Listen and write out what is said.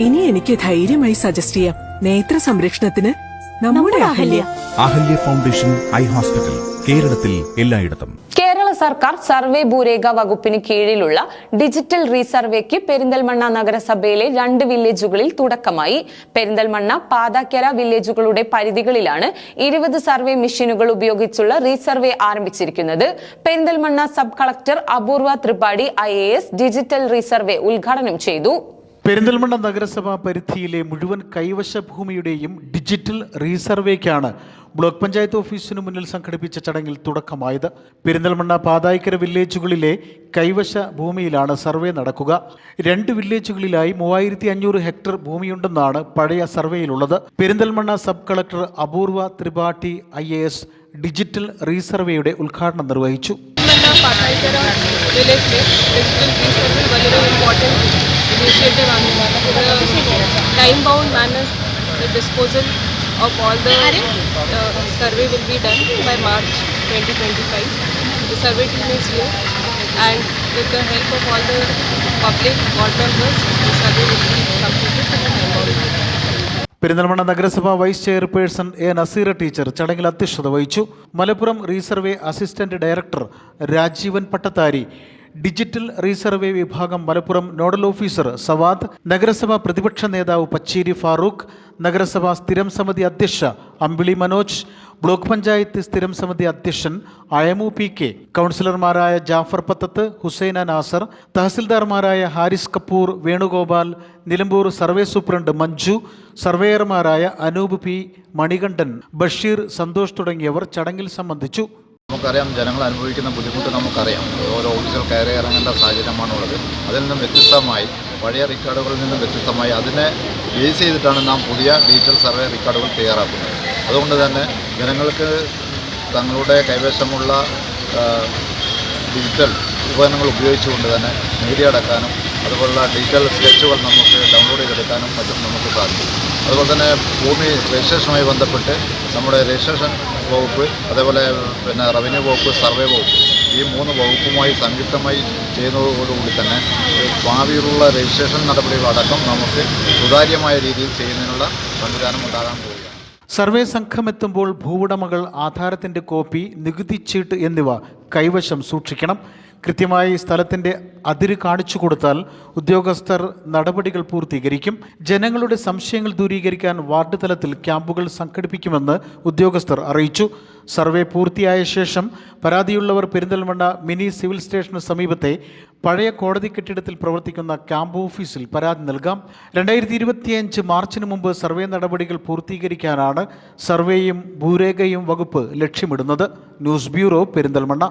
ഇനി എനിക്ക് ധൈര്യമായി സജസ്റ്റ് ചെയ്യാം. നേത്ര സംരക്ഷണത്തിന് നമ്മുടെ Ahalya. Ahalya. Foundation Eye Hospital കേരളത്തിൽ എല്ലായിടത്തും. കേരള സർക്കാർ സർവേ ഭൂരേഖ വകുപ്പിന് കീഴിലുള്ള ഡിജിറ്റൽ റീസർവേക്ക് പെരിന്തൽമണ്ണ നഗരസഭയിലെ രണ്ട് വില്ലേജുകളിൽ തുടക്കമായി. പെരിന്തൽമണ്ണ പാതാക്കര വില്ലേജുകളുടെ പരിധികളിലാണ് ഇരുപത് സർവേ മെഷീനുകൾ ഉപയോഗിച്ചുള്ള റീസർവേ ആരംഭിച്ചിരിക്കുന്നത്. പെരിന്തൽമണ്ണ സബ് കളക്ടർ അപൂർവ ത്രിപാഠി ഐ ഡിജിറ്റൽ റീസർവേ ഉദ്ഘാടനം ചെയ്തു. പെരിന്തൽമണ്ണ നഗരസഭാ പരിധിയിലെ മുഴുവൻ കൈവശ ഭൂമിയുടെയും ഡിജിറ്റൽ റീസർവേക്കാണ് ബ്ലോക്ക് പഞ്ചായത്ത് ഓഫീസിനു മുന്നിൽ സംഘടിപ്പിച്ച ചടങ്ങിൽ തുടക്കമായത്. പെരിന്തൽമണ്ണ പാതായിക്കര വില്ലേജുകളിലെ കൈവശ ഭൂമിയിലാണ് സർവേ നടക്കുക. രണ്ട് വില്ലേജുകളിലായി മൂവായിരത്തി അഞ്ഞൂറ് ഹെക്ടർ ഭൂമിയുണ്ടെന്നാണ് പഴയ സർവേയിലുള്ളത്. പെരിന്തൽമണ്ണ സബ് കളക്ടർ അപൂർവ ത്രിപാഠി ഐ ഡിജിറ്റൽ റീസർവേയുടെ ഉദ്ഘാടനം നിർവഹിച്ചു. appreciative I mean, the time bound manner the disposal of all the uh, survey will be done by March 2025. The survey team is here and with the help of all the public board members, the survey will be completed for the time bound manner. Perinthalmanna നഗരസഭ vice chairperson A Naseera teacher ചടങ്ങിൽ അധ്യക്ഷത വഹിച്ചു Malappuram resurvey assistant director Rajeevan Pattathari digital resurvey വിഭാഗം Malappuram nodal officer Savad നഗരസഭാ പ്രതിപക്ഷ നേതാവ് പച്ചേരി ഫാറൂഖ് നഗരസഭാ സ്ഥിരം സമിതി അധ്യക്ഷ അമ്പിളി മനോജ് ബ്ലോക്ക് പഞ്ചായത്ത് സ്ഥിരം സമിതി അധ്യക്ഷൻ അയമു പി കെ കൗൺസിലർമാരായ ജാഫർ പത്തത്ത് ഹുസൈന നാസർ തഹസിൽദാർമാരായ ഹാരിസ് കപൂർ വേണുഗോപാൽ നിലമ്പൂർ സർവേ സൂപ്രണ്ട് മഞ്ജു സർവേയർമാരായ അനൂപ് പി മണികണ്ഠൻ ബഷീർ സന്തോഷ് തുടങ്ങിയവർ ചടങ്ങിൽ സംബന്ധിച്ചു. നമുക്കറിയാം ജനങ്ങൾ അനുഭവിക്കുന്ന ബുദ്ധിമുട്ട് നമുക്കറിയാം. ഓരോ ഓഫീസിൽ കയറി ഇറങ്ങേണ്ട സാഹചര്യമാണുള്ളത്. അതിൽ നിന്നും വ്യത്യസ്തമായി പഴയ റെക്കോർഡുകളിൽ നിന്നും വ്യത്യസ്തമായി അതിനെ ബേസ് ചെയ്തിട്ടാണ് നാം പുതിയ ഡിജിറ്റൽ സർവേ റെക്കോർഡുകൾ തയ്യാറാക്കുന്നത്. അതുകൊണ്ട് തന്നെ ജനങ്ങൾക്ക് തങ്ങളുടെ കൈവശമുള്ള ഡിജിറ്റൽ ഉപകരണങ്ങൾ ഉപയോഗിച്ചുകൊണ്ട് തന്നെ നികുതി അടക്കാനും അതുപോലുള്ള ഡിജിറ്റൽ സ്കെച്ചുകൾ നമുക്ക് ഡൗൺലോഡ് ചെയ്തെടുക്കാനും മറ്റും നമുക്ക് സാധിക്കും. അതുപോലെ തന്നെ ഭൂമി രജിസ്ട്രേഷനുമായി ബന്ധപ്പെട്ട് നമ്മുടെ രജിസ്ട്രേഷൻ വകുപ്പ് അതേപോലെ പിന്നെ റവന്യൂ വകുപ്പ് സർവേ വകുപ്പ്. ഈ മൂന്ന് വകുപ്പുമായി സംയുക്തമായി ചെയ്യുന്നതോടുകൂടി തന്നെ ഭാവിയിലുള്ള രജിസ്ട്രേഷൻ നടപടികളടക്കം നമുക്ക് സുതാര്യമായ രീതിയിൽ ചെയ്യുന്നതിനുള്ള സംവിധാനം ഉണ്ടാകാൻ പോവുകയാണ്. സർവേ സംഘമെത്തുമ്പോൾ ഭൂവുടമകൾ ആധാരത്തിന്റെ കോപ്പി നികുതി ചീട്ട് എന്നിവ കൈവശം സൂക്ഷിക്കണം. കൃത്യമായി സ്ഥലത്തിന്റെ അതിര് കാണിച്ചു കൊടുത്താൽ ഉദ്യോഗസ്ഥർ നടപടികൾ പൂർത്തീകരിക്കും. ജനങ്ങളുടെ സംശയങ്ങൾ ദൂരീകരിക്കാൻ വാർഡ് തലത്തിൽ ക്യാമ്പുകൾ സംഘടിപ്പിക്കുമെന്ന് ഉദ്യോഗസ്ഥർ അറിയിച്ചു. സർവേ പൂർത്തിയായ ശേഷം പരാതിയുള്ളവർ പെരിന്തൽമണ്ണ മിനി സിവിൽ സ്റ്റേഷന് സമീപത്തെ പഴയ കോടതി കെട്ടിടത്തിൽ പ്രവർത്തിക്കുന്ന ക്യാമ്പ് ഓഫീസിൽ പരാതി നൽകാം. രണ്ടായിരത്തി ഇരുപത്തിയഞ്ച് മാർച്ചിന് മുമ്പ് സർവേ നടപടികൾ പൂർത്തീകരിക്കാനാണ് സർവേയും ഭൂരേഖയും വകുപ്പ് ലക്ഷ്യമിടുന്നത്. News bureau Perinthalmanna.